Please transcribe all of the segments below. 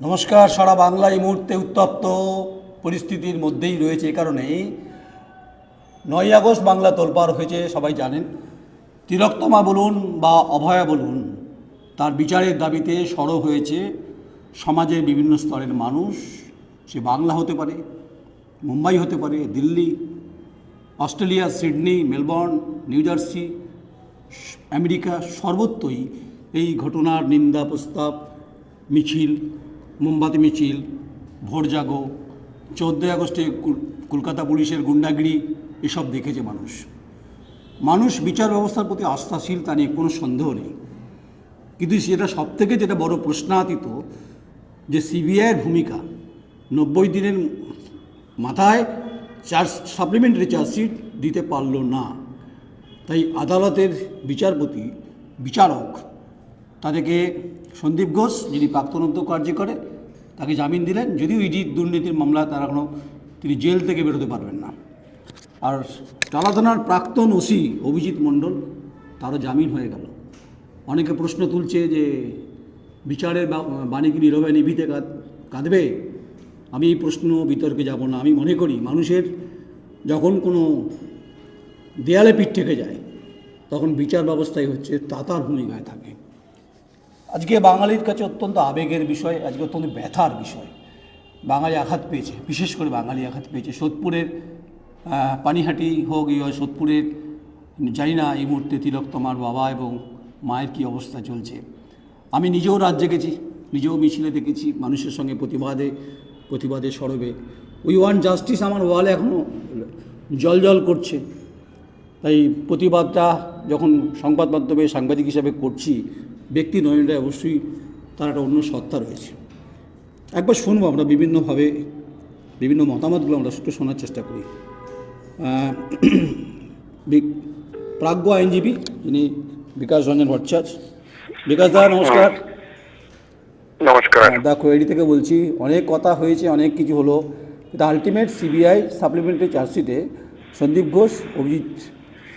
নমস্কার, সারা বাংলা এই মুহূর্তে উত্তপ্ত পরিস্থিতির মধ্যেই রয়েছে এ কারণেই নয় আগস্ট বাংলা তোলপাড় হয়েছে, সবাই জানেন। তিলোত্তমা বলুন বা অভয়া বলুন, তার বিচারের দাবিতে সরব হয়েছে সমাজের বিভিন্ন স্তরের মানুষ। সে বাংলা হতে পারে, মুম্বাই হতে পারে, Delhi, Australia, Sydney, Melbourne, New Jersey, America, সর্বত্রই এই ঘটনার নিন্দা, প্রস্তাব, মিছিল মোমবাতি মিছিল ভোট জাগো, চোদ্দোই আগস্টে কুল- কলকাতা পুলিশের গুন্ডাগিরি, এসব দেখেছে মানুষ। মানুষ বিচার ব্যবস্থার প্রতি আস্থাশীল, তা নিয়ে কোনো সন্দেহ নেই। কিন্তু সেটা সবথেকে যেটা বড় প্রশ্নাতীত, যে সিবিআইয়ের ভূমিকা, নব্বই দিনের মাথায় চার্জ, সাপ্লিমেন্টারি চার্জশিট দিতে পারল না। তাই আদালতের বিচারপতি, বিচারক, তাদেরকে সন্দীপ ঘোষ, যিনি প্রাক্তনত্ব কার্য করে তাকে জামিন দিলেন, যদিও ইডি দুর্নীতির মামলায় তার এখনও তিনি জেল থেকে বেরোতে পারবেন না। আর টালা থানার প্রাক্তন ওসি অভিজিৎ মণ্ডল তারও জামিন হয়ে গেল। অনেকে প্রশ্ন তুলছে যে বিচারের বা- বাণী কি নীরবে নিভিতে কাঁদবে? আমি এই প্রশ্ন বিতর্কে যাব না। আমি মনে করি মানুষের যখন কোনো দেয়ালে পিঠ থেকে যায়, তখন বিচার ব্যবস্থাই হচ্ছে তাতার ভূমিকায় থাকে। আজকে বাঙালির কাছে অত্যন্ত আবেগের বিষয়, আজকে অত্যন্ত ব্যথার বিষয়। বাঙালি আঘাত পেয়েছে, বিশেষ করে বাঙালি আঘাত পেয়েছে। সোদপুরের পানিহাটি হোক এই সোদপুরের, জানি না এই মুহূর্তে তিলকতমার বাবা এবং মায়ের কী অবস্থা চলছে। আমি নিজেও রাজ্যে গেছি, নিজেও মিছিলে দেখেছি, মানুষের সঙ্গে প্রতিবাদে প্রতিবাদে সরবে। উই ওয়ান জাস্টিস আমার ওয়ালে এখনও জল জল করছে। তাই প্রতিবাদটা যখন সংবাদ মাধ্যমে সাংবাদিক হিসাবে করছি ব্যক্তি নয়নটা অবশ্যই তার একটা অন্য সত্তা রয়েছে। একবার শুনব আমরা বিভিন্নভাবে বিভিন্ন মতামতগুলো আমরা একটু শোনার চেষ্টা করি। প্রাজ্ঞ আইনজীবী যিনি বিকাশ রঞ্জন ভট্টাচার্য। বিকাশ দা নমস্কার। নমস্কার। দ্য কোয়েরি থেকে বলছি অনেক কথা হয়েছে অনেক কিছু হলো। কিন্তু আলটিমেট সিবিআই সাপ্লিমেন্টারি চার্জশিটে সন্দীপ ঘোষ অভিজিৎ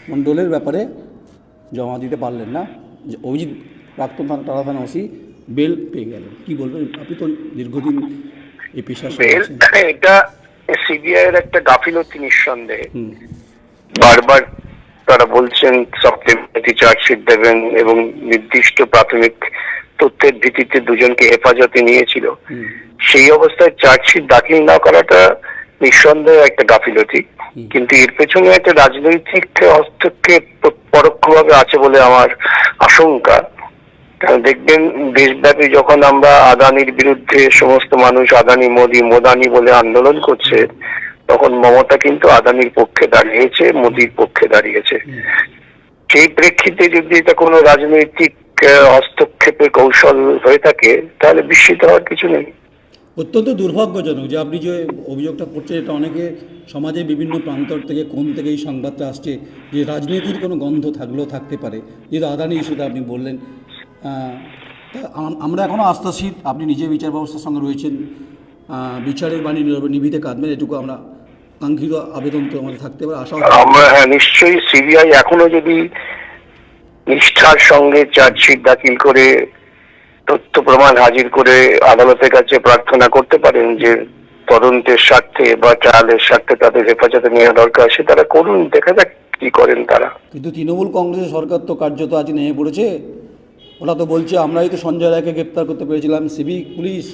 মণ্ডলের ব্যাপারে জমা দিতে পারলেন না। অভিজিৎ প্রাক্তন টালা থানা ওসি বেল পেয়ে গেলেন কি বলবেন? আপনি তো দীর্ঘদিন এই পেশার বেল এটা সিবিআই এর একটা গাফিলতি নিঃসন্দেহে। বারবার তারা বলছেন সাপ্লিমেন্টারি চার্জশিট দেবেন এবং নির্দিষ্ট প্রাথমিক তথ্যের ভিত্তিতে দুজনকে হেফাজতে নিয়েছিল। সেই অবস্থায় চার্জশিট দাখিল না করাটা নিঃসন্দেহে একটা গাফিলতি। কিন্তু এর পেছনে একটা রাজনৈতিক হস্তক্ষেপ পরোক্ষভাবে আছে বলে আমার আশঙ্কা। দেখবেন দেশব্যাপী যখন আমরা আদানির বিরুদ্ধে সমস্ত মানুষ আদানি, মোদি, মোদানি বলে আন্দোলন করছে, তখন মমতা কিন্তু আদানির পক্ষে দাঁড়িয়েছে, মোদির পক্ষে দাঁড়িয়েছে। সেই প্রেক্ষিতে যদি এটা কোনো রাজনৈতিক হস্তক্ষেপের কৌশল হয়ে থাকে, তাহলে বিস্মিত হওয়ার কিছু নেই। অত্যন্ত দুর্ভাগ্যজনক যে আপনি যে অভিযোগটা করছেন, এটা অনেকে সমাজের বিভিন্ন প্রান্তর থেকে কোন থেকে এই সংবাদটা আসছে যে রাজনীতির কোনো গন্ধ থাকলেও থাকতে পারে। যেহেতু আদানি ইস্যুটা আপনি বললেন আমরা এখনও আস্থাশীল আপনি নিজে বিচার ব্যবস্থার সঙ্গে রয়েছেন। বিচারের বাণী নীরবে নিভিতে কাঁদবেন এটুকু আমরা কাঙ্ক্ষিত আবেদন তো আমাদের থাকতে পারে। আশা আমরা হ্যাঁ নিশ্চয়ই সিবিআই এখনও যদি নিষ্ঠার সঙ্গে চার্জশিট দাখিল করে তথ্য প্রমাণ হাজির করে আদালতের কাছে প্রার্থনা করতে পারেন যে তদন্তের স্বার্থে বা ট্রায়ালের স্বার্থে তাদের হেফাজতে নেওয়া দরকার সে তারা করুন দেখা যাক কি করেন তারা। কিন্তু তৃণমূল কংগ্রেসের সরকার তো কার্যত আজ নেমে পড়েছে। ওরা তো বলছে আমরাই তো সঞ্জয় রায়কে গ্রেপ্তার করতে পেরেছিলাম সিভিক পুলিশ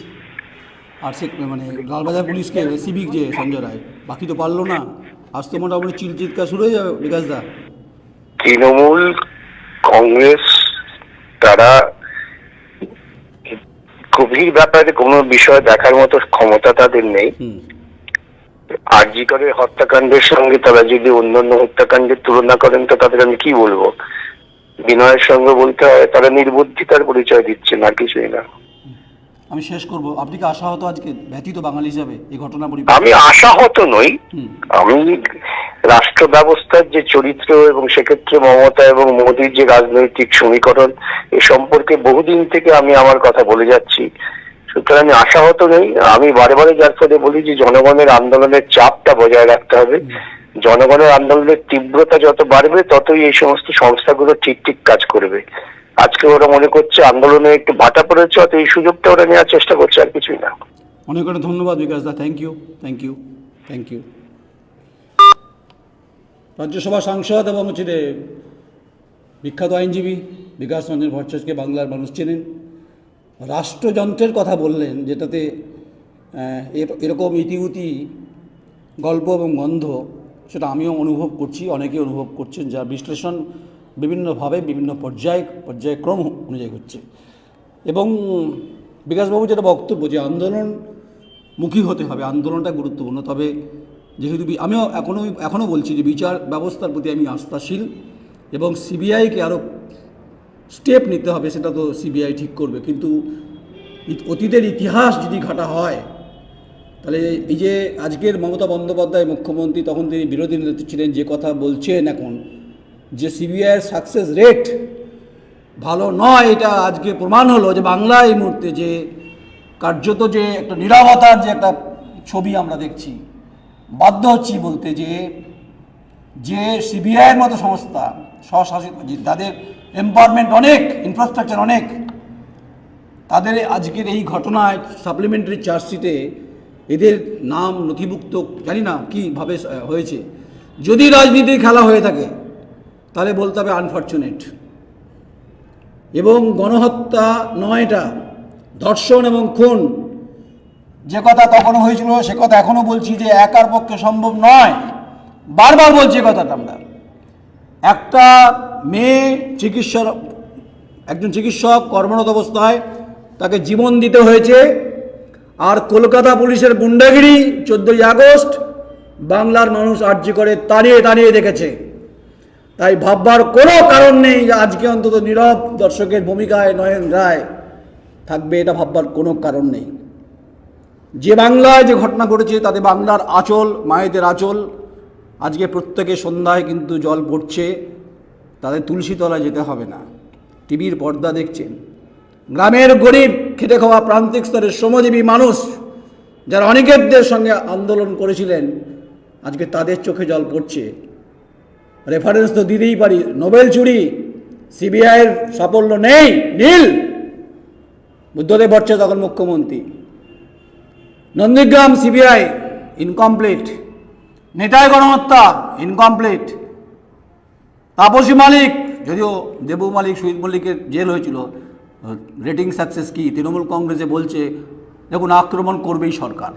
আর সে মানে লালবাজার পুলিশকে সিভিক যে সঞ্জয় রায় বাকি তো পারল না। আজ তো মোটামুটি চিল চিৎকার শুরু হয়ে যাবে বিকাশ দা। তৃণমূল কংগ্রেস তারা গভীর ব্যাপারে কোনো বিষয় দেখার মতো ক্ষমতা তাদের নেই। হুম। আরজিকরের হত্যাকাণ্ডের সঙ্গে তারা যদি অন্যান্য হত্যাকাণ্ডের তুলনা করেন তো তাদের আমি কি বলব? বিনয়ের সঙ্গে বলতে হয় তারা নির্বুদ্ধিতার পরিচয় দিচ্ছেন আর কিছুই না। আমি শেষ করব। আপনি কি আশাহত আজকে ব্যতীত বাঙালি হিসাবে এই ঘটনা আমি আশাহত নই। আমি রাষ্ট্র ব্যবস্থার যে চরিত্র এবং সেক্ষেত্রে মমতা এবং মোদীর যে রাজনৈতিক সমীকরণ এ সম্পর্কে বহুদিন থেকে আমি আমার কথা বলে যাচ্ছি। সুতরাং আমি আশাহত নেই। আমি বারে বারে যার ফলে বলি যে জনগণের আন্দোলনের চাপটা বজায় রাখতে হবে। জনগণের আন্দোলনের তীব্রতা যত বাড়বে, ততই এই সমস্ত সংস্থাগুলো ঠিক ঠিক কাজ করবে। আজকে ওরা মনে করছে আন্দোলনে একটু ভাটা পড়েছে, অত এই সুযোগটা ওরা নেওয়ার চেষ্টা করছে আর কিছুই না। অনেক অনেক ধন্যবাদ Bikash da thank you thank you thank you Rajya Sabha সাংসদ এবং হচ্ছে বিখ্যাত আইনজীবী বিকাশ রঞ্জন ভট্টাচার্যকে বাংলার মানুষ চেনেন। রাষ্ট্রযন্ত্রের কথা বললেন, যেটাতে এরকম ইতিউতি, গল্প এবং গন্ধ সেটা আমিও অনুভব করছি অনেকে অনুভব করছেন যা বিশ্লেষণ বিভিন্নভাবে বিভিন্ন পর্যায়, পর্যায়ক্রম অনুযায়ী হচ্ছে। এবং বিকাশবাবু যেটা বক্তব্য যে আন্দোলন মুখী হতে হবে, আন্দোলনটা গুরুত্বপূর্ণ। তবে যেহেতু আমিও এখনও এখনও বলছি যে বিচার ব্যবস্থার প্রতি আমি আস্থাশীল এবং সিবিআইকে আরও স্টেপ নিতে হবে, সেটা তো সিবিআই ঠিক করবে। কিন্তু অতীতের ইতিহাস যদি ঘাটা হয় তাহলে এই যে আজকের মমতা বন্দ্যোপাধ্যায় মুখ্যমন্ত্রী, তখন তিনি বিরোধী নেতা ছিলেন, যে কথা বলছেন এখন যে সিবিআইয়ের সাকসেস রেট ভালো নয়, এটা আজকে প্রমাণ হলো যে বাংলা এই মুহূর্তে যে কার্যত যে একটা নিরাপত্তার যে একটা ছবি আমরা দেখছি, বাধ্য হচ্ছি বলতে যে যে সিবিআইয়ের মতো সংস্থা, স্বশাসিত, যে যাদের এম্পাওয়ারমেন্ট অনেক ইনফ্রাস্ট্রাকচার অনেক, তাদের আজকের এই ঘটনায় সাপ্লিমেন্টারি চার্জশিটে এদের নাম নথিভুক্ত, জানি না কীভাবে হয়েছে। যদি রাজনীতির খেলা হয়ে থাকে, তাহলে বলতে হবে আনফর্চুনেট এবং গণহত্যা নয় এটা ধর্ষণ এবং খুন, যে কথা তখনও হয়েছিল, সে কথা এখনও বলছি যে একার পক্ষে সম্ভব নয়। বারবার বলছি কথাটা আমরা। একটা মেয়ে চিকিৎসার একজন চিকিৎসক কর্মরত অবস্থায় তাকে জীবন দিতে হয়েছে আর কলকাতা পুলিশের গুন্ডাগিরি চোদ্দোই আগস্ট বাংলার মানুষ আর্য করে তাড়িয়ে তাড়িয়ে দেখেছে। তাই ভাববার কোনো কারণ নেই যে আজকে অন্তত নীরব দর্শকের ভূমিকায় নয়ন রায় থাকবে, এটা ভাববার কোনো কারণ নেই। যে বাংলায় যে ঘটনা ঘটেছে, তাতে বাংলার আঁচল, মায়েদের আঁচল, আজকে প্রত্যেকে সন্ধ্যায় কিন্তু জল পড়ছে, তাদের তুলসীতলায় যেতে হবে না। টিভির পর্দা দেখছেন। গ্রামের গরিব, খেটে খাওয়া প্রান্তিক স্তরের শ্রমজীবী মানুষ যারা অনেকেরদের সঙ্গে আন্দোলন করেছিলেন, আজকে তাদের চোখে জল পড়ছে। রেফারেন্স তো দিতেই পারি, নোবেল চুরি সিবিআইয়ের সাফল্য নেই, নীল। বুদ্ধদেব ভট্টাচার্য তখন মুখ্যমন্ত্রী। নন্দীগ্রাম সিবিআই ইনকমপ্লিট নেতায় গণহত্যা ইনকমপ্লিট তাপসী মালিক, যদিও দেবু মালিক, শহীদ মল্লিকের জেল হয়েছিল রেটিং সাকসেস কি? তৃণমূল কংগ্রেসে বলছে, দেখুন, আক্রমণ করবেই সরকার।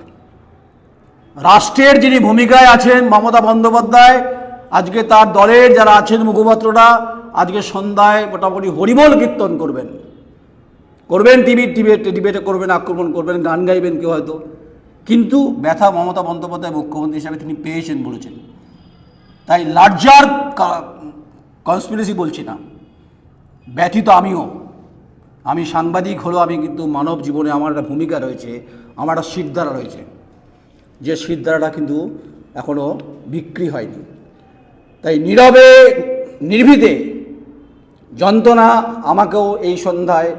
রাষ্ট্রের যিনি ভূমিকায় আছেন মমতা বন্দ্যোপাধ্যায়, আজকে তার দলের যারা আছেন মুখপাত্ররা, আজকে সন্ধ্যায় মোটামুটি হরিবল কীর্তন করবেন। করবেন টিভি ডিবেটে ডিবেটে করবেন, আক্রমণ করবেন, গান গাইবেন কেউ হয়তো। কিন্তু ব্যথা মমতা বন্দ্যোপাধ্যায় মুখ্যমন্ত্রী হিসাবে তিনি পেয়েছেন বলেছেন। তাই লার্জার কনস্পিরেসি বলছি না। ব্যথিত আমিও। আমি সাংবাদিক হলেও আমি কিন্তু মানব জীবনে আমার একটা ভূমিকা রয়েছে আমার একটা সিদ্ধারা রয়েছে। যে সিদ্ধারাটা কিন্তু এখনও বিক্রি হয়নি। তাই নীরবে নির্ভীতে যন্ত্রণা আমাকেও এই সন্ধ্যায়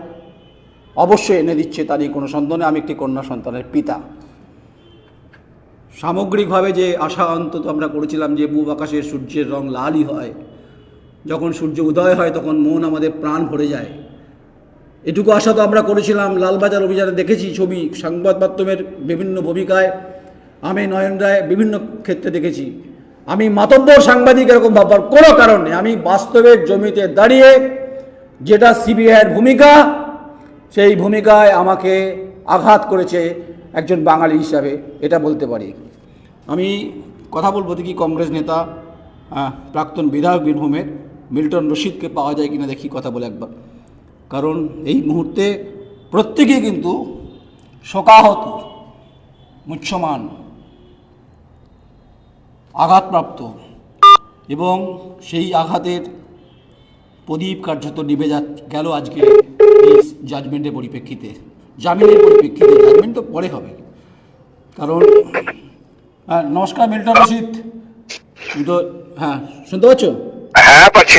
অবশ্যই এনে দিচ্ছে তারই কোনো সন্দেহ নেই, আমি একটি কন্যা সন্তানের পিতা। সামগ্রিকভাবে যে আশা অন্তত আমরা করেছিলাম যে পূব আকাশের সূর্যের রং লালই হয় যখন সূর্য উদয় হয় তখন মন আমাদের প্রাণ ভরে যায়। এটুকু আশা তো আমরা করেছিলাম, লালবাজার অভিযানে দেখেছি ছবি, সংবাদ মাধ্যমের বিভিন্ন ভূমিকায়, আমি নয়ন রায় বিভিন্ন ক্ষেত্রে দেখেছি। আমি মাতব্বর সাংবাদিক এরকম ভাববার কোনো কারণ আমি বাস্তবের জমিতে দাঁড়িয়ে যেটা সিবিআইয়ের ভূমিকা, সেই ভূমিকায় আমাকে আঘাত করেছে একজন বাঙালি হিসাবে, এটা বলতে পারি। আমি কথা বলব দেখি কংগ্রেস নেতা প্রাক্তন বিধায়ক বীরভূমের, মিল্টন রশিদকে পাওয়া যায় কিনা দেখি কথা বলে একবার। কারণ এই মুহূর্তে প্রত্যেকে কিন্তু শোকাহত মুচ্ছমান আঘাতপ্রাপ্ত এবং সেই আঘাতের প্রদীপ কার্যত নিভে যা গেল আজকে এই জাজমেন্টের পরিপ্রেক্ষিতে। জামিনের পরিপ্রেক্ষিতে জাজমেন্ট তো পরে হবে। কারণ হ্যাঁ নমস্কার মিল্টন রশিদ। তুমি তো হ্যাঁ শুনতে পাচ্ছ? হ্যাঁ পাচ্ছি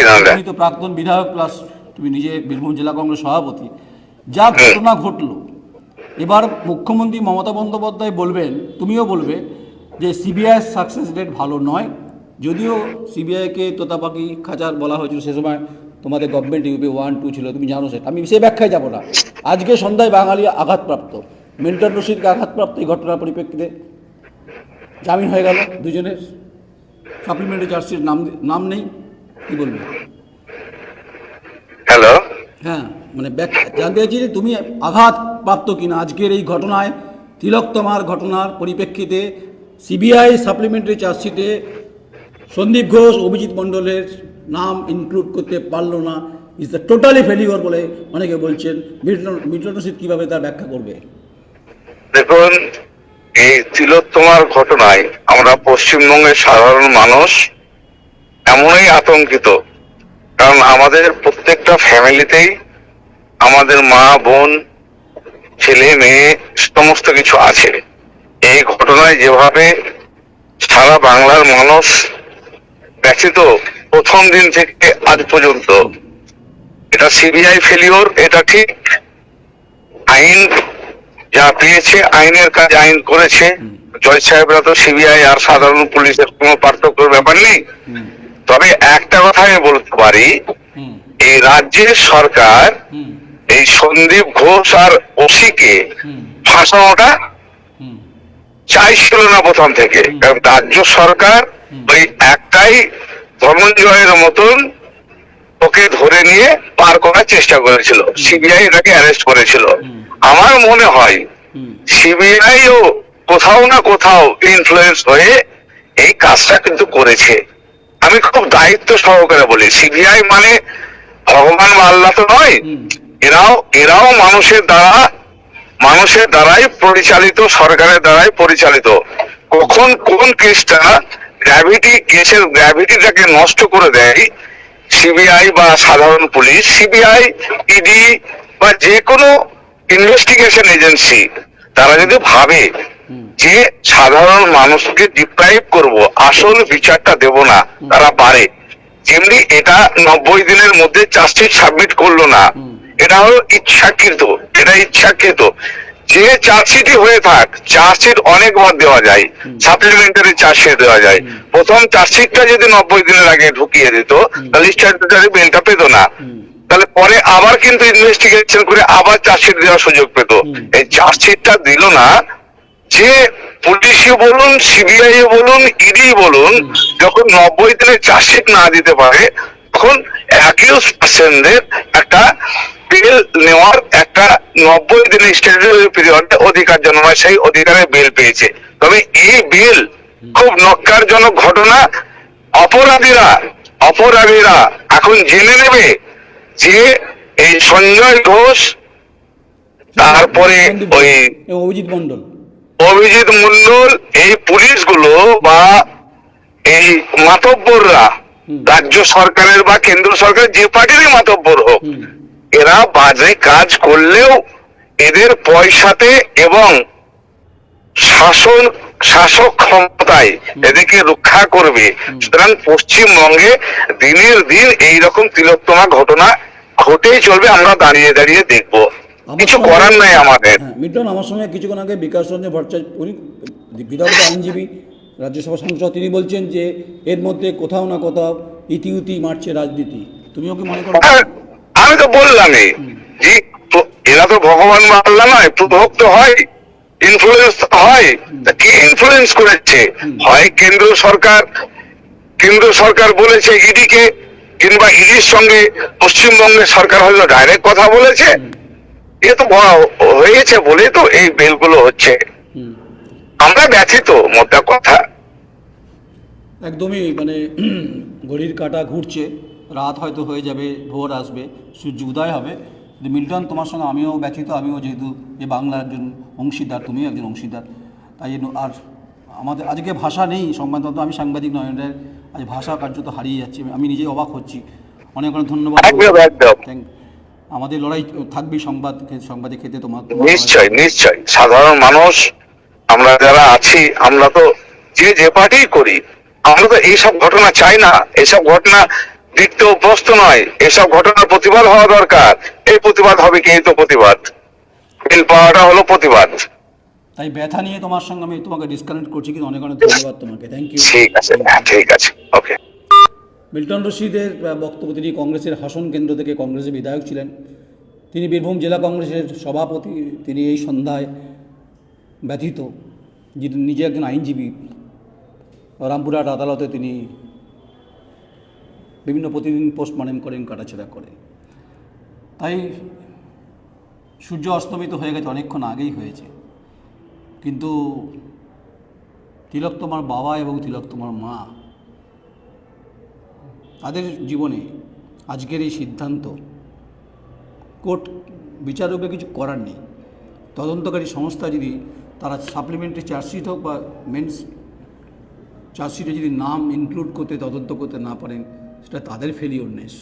তো প্রাক্তন বিধায়ক প্লাস তুমি নিজে বীরভূম জেলা কংগ্রেস সভাপতি। যা ঘটনা ঘটলো। এবার মুখ্যমন্ত্রী মমতা বন্দ্যোপাধ্যায় বলবেন, তুমিও বলবে যে সিবিআই সাকসেস রেট ভালো নয়। যদিও সিবিআইকে তোতাপাকি খাঁচার বলা হয়েছিল সে সময় তোমাদের গভর্নমেন্ট ইউপি ওয়ান টু ছিল, তুমি জানো সেটা। আমি সে ব্যাখ্যায় যাব না। আজকে সন্ধ্যায় বাঙালি আঘাতপ্রাপ্ত। মিল্টন রশিদকে আঘাতপ্রাপ্ত এই ঘটনার পরিপ্রেক্ষিতে। জামিন হয়ে গেল দুজনের। সাপ্লিমেন্টারি চার্জশিট নাম নাম নেই। কী বলবে? হ্যালো হ্যাঁ মানে ব্যাখ্যা জানতে চাইছি যে তুমি আঘাতপ্রাপ্ত কিনা? আজকের এই ঘটনায় তিলকতমার ঘটনার পরিপ্রেক্ষিতে সিবিআই সাপ্লিমেন্টারি চার্জশিটে সন্দীপ ঘোষ অভিজিৎ মণ্ডলের নাম ইনক্লুড করতে পারল না। ইজ দ্য টোটালি ফেলিওর বলে অনেকে বলছেন। মিল্টন রশিদ কীভাবে তার ব্যাখ্যা করবে? দেখুন এই তিলোত্তমার ঘটনায় আমরা পশ্চিমবঙ্গের সাধারণ মানুষ এমনই আতঙ্কিত কারণ আমাদের প্রত্যেকটা ফ্যামিলিতেই আমাদের মা, বোন, ছেলে, মেয়ে, সমস্ত কিছু আছে। এই ঘটনায় যেভাবে সারা বাংলার মানুষ ব্যথিত প্রথম দিন থেকে আজ পর্যন্ত, এটা সিবিআই ফেলিওর এটা ঠিক আইন যা পেয়েছে, আইনের কাজ আইন করেছে। জয় সাহেবরা তো সিবিআই আর সাধারণ পুলিশের কোনো পার্থক্যের ব্যাপার নেই। তবে একটা কথা আমি বলতে পারি এই রাজ্যের সরকার এই সন্দীপ ঘোষ আর ওসিকে ফাঁসানোটা চাইছিল না প্রথম থেকে। কারণ রাজ্য সরকার ওই একটাই ধর্মজয়ের মতন ওকে ধরে নিয়ে পার করার চেষ্টা করেছিল। সিবিআই এটাকে অ্যারেস্ট করেছিল। আমার মনে হয় সিবিআই ও কোথাও না কোথাও ইনফ্লুয়েন্স হয়ে এই কাজটা কিন্তু করেছে। আমি খুব দায়িত্ব সহকারে বলি। সিবিআই মানে ভগবান বা আল্লাহ তো নয়। এরাও এরাও মানুষের দ্বারা মানুষের দ্বারাই পরিচালিত সরকারের দ্বারাই পরিচালিত। কখন কোন কেসটা গ্র্যাভিটি কেসের গ্র্যাভিটিটাকে নষ্ট করে দেয় সিবিআই বা সাধারণ পুলিশ সিবিআই ইডি বা যে কোনো ইনভেস্টিগেশন এজেন্সি তারা যদি ভাবে যে সাধারণ মানুষকে ডিপ্রাইভ করব, আসল বিচারটা দেব না, তারা পারে। যেমনি এটা নব্বই দিনের মধ্যে চার্জশিট সাবমিট করল না এটা হলো ইচ্ছাকৃত, এটা ইচ্ছাকৃত। যে চার্জশিটই হয়ে থাক চার্জশিট অনেকবার দেওয়া যায় সাপ্লিমেন্টারি চার্জশিট দেওয়া যায়। প্রথম চার্জশিটটা যদি নব্বই দিনের আগে ঢুকিয়ে দিত, তাহলে স্ট্যাটুটারি বেলটা পেতো না। তাহলে পরে আবার কিন্তু ইনভেস্টিগেশন করে আবার চার্জশিট দেওয়ার সুযোগ পেত। এই চার্জশিটটা দিল না যে পুলিশই বলুন সিবিআই বলুন ইডি বলুন যখন নব্বই দিনে চার্জশিট না দিতে পারে তখন অ্যাকিউজ পার্সনদের একটা বেল নেওয়ার একটা নব্বই দিনের স্ট্যাটুটারি পিরিয়ডে অধিকার জন্মায় সেই অধিকারে বেল পেয়েছে। তবে এই বেল খুব নক্কারজনক ঘটনা। অপরাধীরা অপরাধীরা এখন জেনে নেবে যে এই সঞ্জয় ঘোষ তারপরে ওই অভিজিৎ মণ্ডল। অভিজিৎ মন্ডল এই পুলিশগুলো বা এই মাতব্বররা রাজ্য সরকারের বা কেন্দ্র সরকারের যে পার্টিরই মাতব্বর হোক এরা বাজে কাজ করলেও এদের পয়সাতে এবং শাসন শাসক ক্ষমতায় এদেরকে রক্ষা করবে। সুতরাং পশ্চিমবঙ্গে দিনের দিন এই রকম তিলোত্তমা ঘটনা ঘটেই চলবে আমরা দাঁড়িয়ে দাঁড়িয়ে দেখব। কিছু করার নাই আমাদের। হ্যাঁ মিল্টন আমার সঙ্গে কিছুক্ষণ আগে বিকাশ রঞ্জন ভট্টাচার্য উনি বিধায়ক আইনজীবী রাজ্যসভা সাংসদ তিনি বলছেন যে এর মধ্যে কোথাও না কোথাও ইতিউতি মারছে রাজনীতি। তুমিও কি মনে করো? আমি তো বললামই যে এরা তো ভগবান আল্লাহ নয় প্রভক্ত হয় ইনফ্লুয়েন্স হয়। তা কে ইনফ্লুয়েন্স করেছে? হয় কেন্দ্র সরকার। কেন্দ্র সরকার বলেছে ইডিকে কিংবা ইডির সঙ্গে পশ্চিমবঙ্গের সরকার হয়তো ডাইরেক্ট কথা বলেছে এ তো হয়েছে বলে তো এই বেলগুলো হচ্ছে। আমরা ব্যথিত মোদ্দা কথা। একদমই মানে ঘড়ির কাঁটা ঘুরছে রাত হয়তো হয়ে যাবে ভোর আসবে সূর্য উদয় হবে। মিল্টন তোমার সঙ্গে আমিও ব্যথিত আমিও যেহেতু যে বাংলার একজন অংশীদার তুমিও একজন অংশীদার তাই জন্য আর আমাদের আজকে ভাষা নেই সংবাদমাধ্যম আমি সাংবাদিক নয় আজ ভাষা কার্যত হারিয়ে যাচ্ছে আমি নিজেই অবাক হচ্ছি। অনেক অনেক ধন্যবাদ। থ্যাংক Thank- আমাদের লড়াই থাকবে সংবাদ সংবাদের ক্ষেত্রে তোমার নিশ্চয় নিশ্চয়। সাধারণ মানুষ আমরা যারা আছি আমরা তো যে যে পার্টি করি আমরা তো এইসব ঘটনা চাই না। এইসব ঘটনা দেখতে অভ্যস্ত নয়। এসব ঘটনার প্রতিবাদ হওয়া দরকার। এই প্রতিবাদ হবে কি? তো প্রতিবাদ। বিল পাওয়াটা হলো প্রতিবাদ। তাই ব্যথা নিয়ে তোমার সঙ্গে আমি তোমাকে ডিসকানেক্ট করছি কিন্তু অনেক অনেক ধন্যবাদ তোমাকে। থ্যাংক ইউ ঠিক আছে হ্যাঁ ঠিক আছে। ওকে মিল্টন রশিদের বক্তব্য, তিনি কংগ্রেসের হাসন কেন্দ্র থেকে কংগ্রেসের বিধায়ক ছিলেন। তিনি বীরভূম জেলা কংগ্রেসের সভাপতি, তিনি এই সন্ধ্যায় ব্যথিত, যিনি নিজে একজন আইনজীবী। রামপুরহাট আদালতে তিনি বিভিন্ন প্রতিদিন পোস্টমর্টম করেন, কাটাছেড়া করেন। তাই সূর্য অস্তমিত হয়ে গেছে, অনেকক্ষণ আগেই হয়েছে। কিন্তু তিলক তোমার বাবা এবং তিলক তোমার মা তাদের জীবনে আজকের এই সিদ্ধান্ত কোর্ট বিচারকে কিছু করার নেই। তদন্তকারী সংস্থা যদি তারা সাপ্লিমেন্টারি চার্জশিট হোক বা মেন্স চার্জশিটে যদি নাম ইনক্লুড করতে, তদন্ত করতে না পারেন, সেটা তাদের ফেলিওরনেস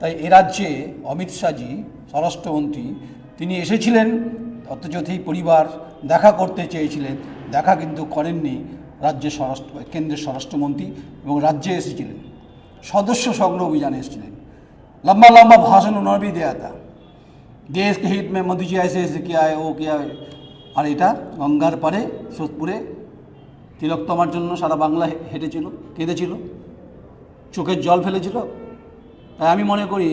তাই এ রাজ্যে অমিত শাহজি, স্বরাষ্ট্রমন্ত্রী, তিনি এসেছিলেন, অথচ এই পরিবার দেখা করতে চেয়েছিলেন, দেখা কিন্তু করেননি রাজ্যের স্বরাষ্ট্র, কেন্দ্রের স্বরাষ্ট্রমন্ত্রী এবং রাজ্যে এসেছিলেন। সদস্য সংগ্রহ অভিযানে এসেছিলেন। লম্বা লম্বা ভাষণ ওনার বি দেয়া তা। দেশ হিট মে মধুজি मोदी এসে ऐसे আয়, ও কে আয়। আর এটা গঙ্গার পারে সোদপুরে। তিলকতমার জন্য সারা বাংলা হেঁটেছিল, কেঁদেছিল। চোখের জল ফেলেছিল। তাই আমি মনে করি,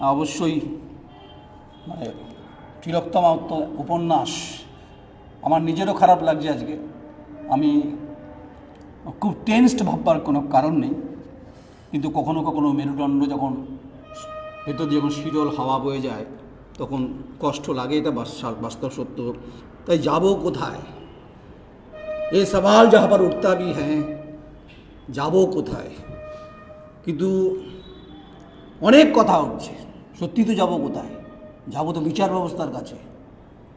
অবশ্যই মানে তিলোত্তমা উপন্যাস আমার নিজেরও খারাপ লাগছে আজকে। আমি খুব টেন্সড ভাববার কোনো কারণ নেই। কিন্তু কখনো কখনো মেরুদণ্ড যখন ভেতর যখন শীতল হাওয়া বয়ে যায়, তখন কষ্ট লাগে, এটা বাস- বাস্তব সত্য। তাই যাব কোথায়? এ সওয়াল যাহা পর উঠতা হ্যাঁ যাব কোথায়? কিন্তু অনেক কথা উঠছে সত্যি তো যাব কোথায়? যাব তো বিচার ব্যবস্থার কাছে,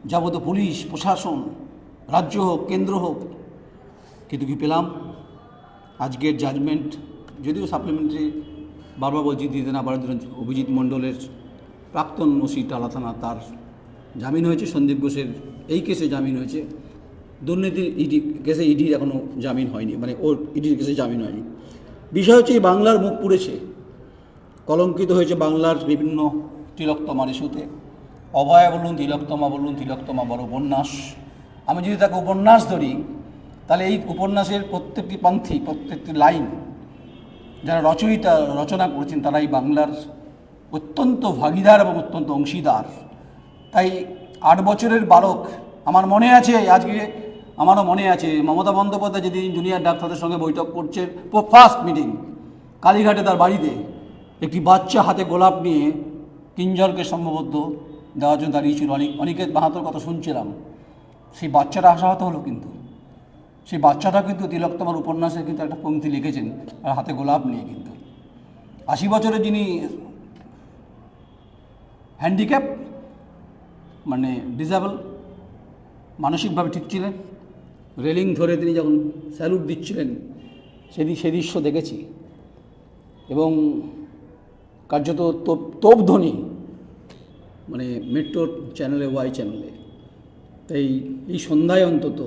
যাব তো পুলিশ, প্রশাসন, রাজ্য হোক, কেন্দ্র হোক। কিন্তু কি পেলাম? আজকের জাজমেন্ট যদিও সাপ্লিমেন্টারি বারবার বলছি দিতে না পারার জন্য অভিজিৎ মণ্ডলের প্রাক্তন ওসি টালা থানা তার জামিন হয়েছে, সন্দীপ ঘোষের এই কেসে জামিন হয়েছে। দুর্নীতির ইডি কেসে ইডির এখনও জামিন হয়নি মানে ওর ইডির কেসে জামিন হয়নি। বিষয় হচ্ছে এই বাংলার মুখ পুড়েছে, কলঙ্কিত হয়েছে বাংলার বিভিন্ন তিলকতমার ইস্যুতে। অভয়া বলুন তিলকতমা বলুন তিলকতমা বড় উপন্যাস। আমি যদি তাকে উপন্যাস ধরি, তাহলে এই উপন্যাসের প্রত্যেকটি পন্থী প্রত্যেকটি লাইন যারা রচয়িতা, রচনা করেছেন তারা এই বাংলার অত্যন্ত ভাগিদার এবং অত্যন্ত অংশীদার। তাই আট বছরের বালক, আমার মনে আছে, আজকে আমারও মনে আছে, মমতা বন্দ্যোপাধ্যায় যেদিন জুনিয়র ডাক্তারদের সঙ্গে বৈঠক করছে ফার্স্ট মিটিং কালীঘাটে তার বাড়িতে একটি বাচ্চা হাতে গোলাপ নিয়ে কিঞ্জলকে সম্ভবত দেওয়ার জন্য দাঁড়িয়েছিল। অনেক অনিকেত বাহাতর কথা শুনছিলাম। সেই বাচ্চাটা আশাহত হলো কিন্তু। সেই বাচ্চাটা কিন্তু তিলকতমার উপন্যাসে কিন্তু একটা পংক্তি লিখেছেন, আর হাতে গোলাপ নিয়ে কিন্তু। আশি বছরে যিনি হ্যান্ডিক্যাপ মানে ডিসেবল মানসিকভাবে ঠিক ছিলেন রেলিং ধরে তিনি যখন স্যালুট দিচ্ছিলেন, সেদি সে দৃশ্য দেখেছি। এবং কার্যত তোপ তোপধ্বনি মানে মেট্রোর চ্যানেলে ওয়াই চ্যানেলে তাই এই সন্ধ্যায় অন্তত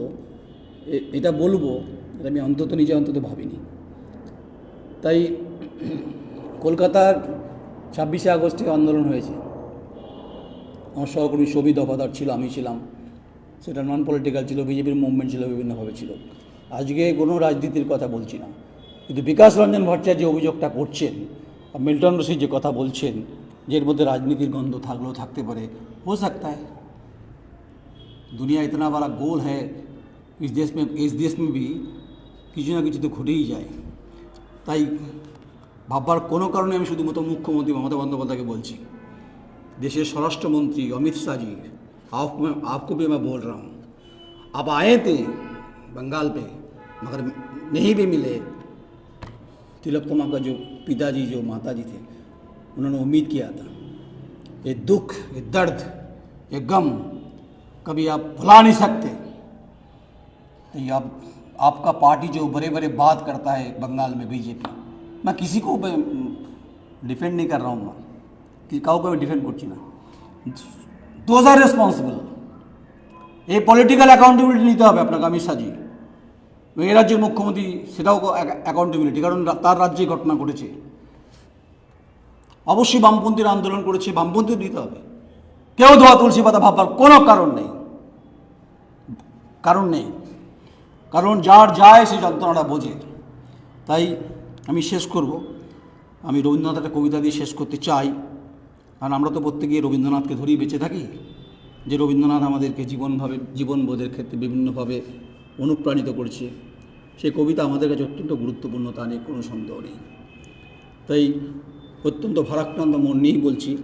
এটা বলব, এটা আমি অন্তত নিজে অন্তত ভাবিনি। তাই কলকাতার ছাব্বিশে আগস্টে আন্দোলন হয়েছে। আমার সহকর্মী সবি দফাদার ছিল, আমি ছিলাম। সেটা নন পলিটিক্যাল ছিল, বিজেপির মুভমেন্ট ছিল, বিভিন্নভাবে ছিল। আজকে কোনো রাজনীতির কথা বলছি না। কিন্তু বিকাশ রঞ্জন ভট্টাচার্য যে অভিযোগটা করছেন মিল্টন রসি যে কথা বলছেন, যে এর মধ্যে রাজনীতির গন্ধ থাকলেও থাকতে পারে, হো সকতা দুনিয়া ইতনা বড়া গোল হ্যাঁ इस देश में इस देश में भी কিছু না কিছু তো ঘটেই যায় তাই ভাববার কোনো কারণে আমি শুধুমাত্র মুখ্যমন্ত্রী মমতা বন্দ্যোপাধ্যায়কে বলছি देशे स्वराष्ट्र मंत्री अमित शाह जी आप मैं आपको भी मैं बोल रहा हूँ आप आए थे बंगाल पे मगर नहीं भी मिले तिलकतमा का जो पिताजी जो माताजी थे उन्होंने उम्मीद किया था ये दुख ये दर्द ये गम कभी आप भुला नहीं सकते तो ये आप आपका पार्टी जो बड़े बड़े बात करता है बंगाल में बीजेपी मैं किसी को डिफेंड नहीं कर रहा हूँ मैं कि কাউকে আমি ডিফেন্ড করছি না দোজ আর রেসপন্সিবল এই পলিটিক্যাল অ্যাকাউন্টেবিলিটি নিতে হবে আপনাকে অমিত শাহজি এবং এই রাজ্যের মুখ্যমন্ত্রী সেটাও অ্যাকাউন্টেবিলিটি কারণ রা- তার রাজ্যে ঘটনা ঘটেছে অবশ্যই বামপন্থীরা আন্দোলন করেছে বামপন্থীও নিতে হবে কেউ ধোয়া তুলসী পাতা ভাববার কোনো কারণ নেই কারণ নেই কারণ যার যায় সে যন্ত্রণাটা বোঝে। তাই আমি শেষ করব। আমি রবীন্দ্রনাথ একটা কবিতা দিয়ে শেষ করতে চাই। কারণ আমরা তো প্রত্যেকে রবীন্দ্রনাথকে ধরেই বেঁচে থাকি যে রবীন্দ্রনাথ আমাদেরকে জীবনভাবে, জীবনবোধের ক্ষেত্রে বিভিন্নভাবে অনুপ্রাণিত করছে। সেই কবিতা আমাদের কাছে অত্যন্ত গুরুত্বপূর্ণ, তা নিয়ে কোনো সন্দেহ নেই। তাই অত্যন্ত ভারাক্রান্ত মন নিয়েই বলছি,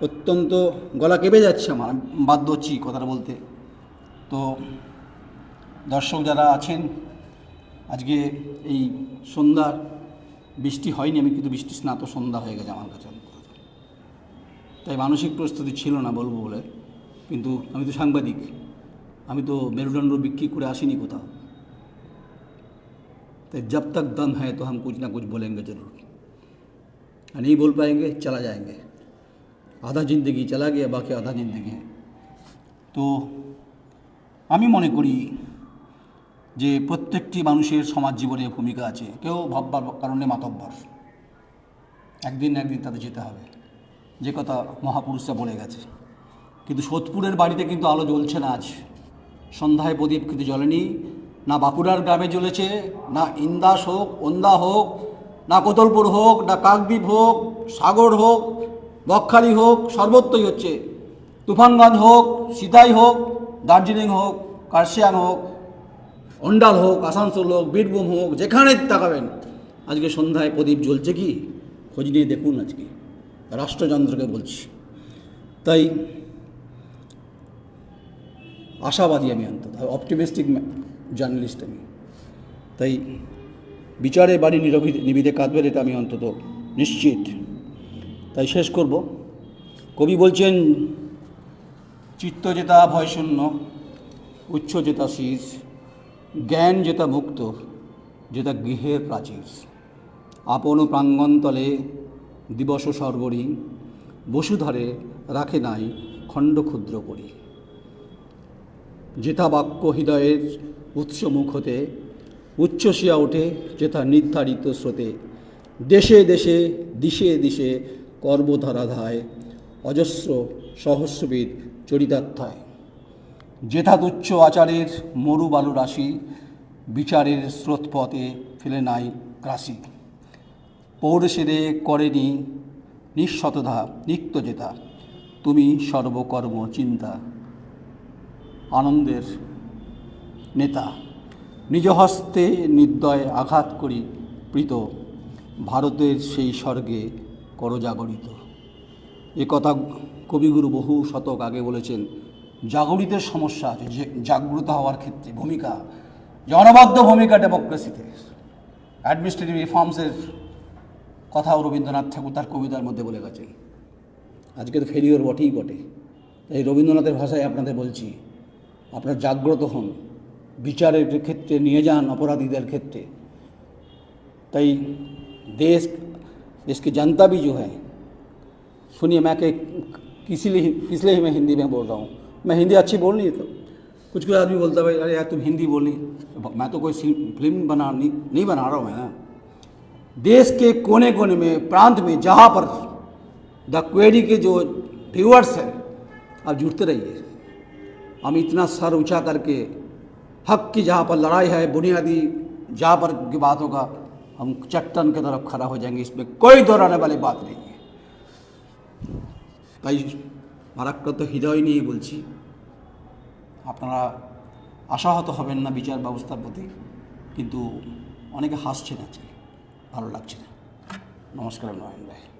অত্যন্ত গলা কেঁপে যাচ্ছে আমার, আমি বাধ্য হচ্ছি কথাটা বলতে। তো দর্শক যারা আছেন আজকে এই সন্ধ্যার বৃষ্টি হয়নি আমি কিন্তু বৃষ্টি স্নাত সন্ধ্যা হয়ে গেছে আমার কাছে তাই মানসিক প্রস্তুতি ছিল না বলবো বলে কিন্তু আমি তো সাংবাদিক আমি তো মেরুদণ্ড বিক্রি করে আসিনি কোথাও তাই जब तक दम है तो हम कुछ ना कुछ बोलेंगे जरूर नहीं बोल पाएंगे चला जाएंगे আধা জিন্দগি চলা গিয়া বাকি আধা জিন্দগি তো আমি মনে করি যে প্রত্যেকটি মানুষের সমাজ জীবনে ভূমিকা আছে। কেউ ভাববার কারণে মাতব্বর। একদিন না একদিন তাদের যেতে হবে। যে কথা মহাপুরুষরা বলে গেছে। কিন্তু সোদপুরের বাড়িতে কিন্তু আলো জ্বলছে না আজ। সন্ধ্যায় প্রদীপ কিন্তু জ্বলেনি। না বাঁকুড়ার গ্রামে জ্বলেছে, না ইন্দাস হোক ওন্দা হোক, না কোতলপুর হোক, না কাকদ্বীপ হোক, সাগর হোক, বকখালি হোক, সর্বত্রই হচ্ছে। তুফানগঞ্জ হোক সিতাই হোক, দার্জিলিং হোক, কার্শিয়াং হোক অন্ডাল হোক, আসানসোল হোক, বীরভূম হোক যেখানে তাকাবেন, আজকে সন্ধ্যায় প্রদীপ জ্বলছে কি? খোঁজ নিয়ে দেখুন আজকে। রাষ্ট্রযন্ত্রকে বলছি। তাই আশাবাদী আমি অন্তত অপটিমিস্টিক জার্নালিস্ট আমি। তাই বিচারে বাড়ি নিরবি নিবিদে কাঁদবেন, এটা আমি অন্তত নিশ্চিত। তাই শেষ করব। কবি বলছেন চিত্ত যেতা ভয়শূন্য উচ্চ যেতা শীষ। জ্ঞান যেতা মুক্ত, যেটা গৃহের প্রাচীর। আপন প্রাঙ্গণতলে দিবস সর্বরী, বসুধারে রাখে নাই খণ্ড ক্ষুদ্র করি। যেথা বাক্য হৃদয়ের উৎস মুখ হতে উচ্ছ্বসিয়া ওঠে যেথা নির্ধারিত স্রোতে। দেশে দেশে, দিশে দিশে কর্মধারাধায়, অজস্র সহস্রবিদ চরিতার্থায়। তুচ্ছ আচারের মরু বালু রাশি বিচারের স্রোতপথে ফেলে নাই রাশি। পৌরসেরে করেনি নিঃশতধা নিত্য যেতা তুমি সর্বকর্ম চিন্তা, আনন্দের নেতা। নিজ হস্তে নির্দয় আঘাত করি প্রীত, ভারতের সেই স্বর্গে করজাগরিত। এ কথা কবিগুরু বহু শতক আগে বলেছেন জাগরিতের সমস্যা আছে যে জাগ্রত হওয়ার ক্ষেত্রে ভূমিকা যে অনবদ্য ভূমিকা ডেমোক্রেসিতে অ্যাডমিনিস্ট্রেটিভ রিফর্মসের কথাও রবীন্দ্রনাথ ঠাকুর তার কবিতার মধ্যে বলে গেছেন আজকে তো ফেলিওর বটেই বটে তাই রবীন্দ্রনাথের ভাষায় আপনাদের বলছি আপনার জাগ্রত হন বিচারের ক্ষেত্রে নিয়ে যান অপরাধীদের ক্ষেত্রে তাই देश देश की जनता भी जो है सुनिए मैं कि किसी लिए इसलिए ही मैं हिंदी में बोल रहा हूँ मैं हिंदी अच्छी बोल नहीं तो कुछ कुछ आदमी बोलता है भाई अरे यार तुम हिंदी बोली मैं तो कोई फिल्म बना नहीं, नहीं बना रहा हूँ मैं देश के कोने कोने में प्रांत में जहाँ पर द क्वेरी के जो व्यूअर्स हैं आप जुड़ते रहिए हम इतना सर ऊंचा करके हक की जहाँ पर लड़ाई है बुनियादी जहाँ पर की बात होगा हम चट्टान की तरफ खड़ा हो जाएंगे इसमें कोई दोहराने वाली बात नहीं है তাই মারাক্রান্ত হৃদয় নিয়ে বলছি আপনারা আশাহত হবেন না বিচার ব্যবস্থার প্রতি, কিন্তু অনেকে হাসছেন আজকে। ভালো লাগছে না। নমস্কার নয়ন ভাই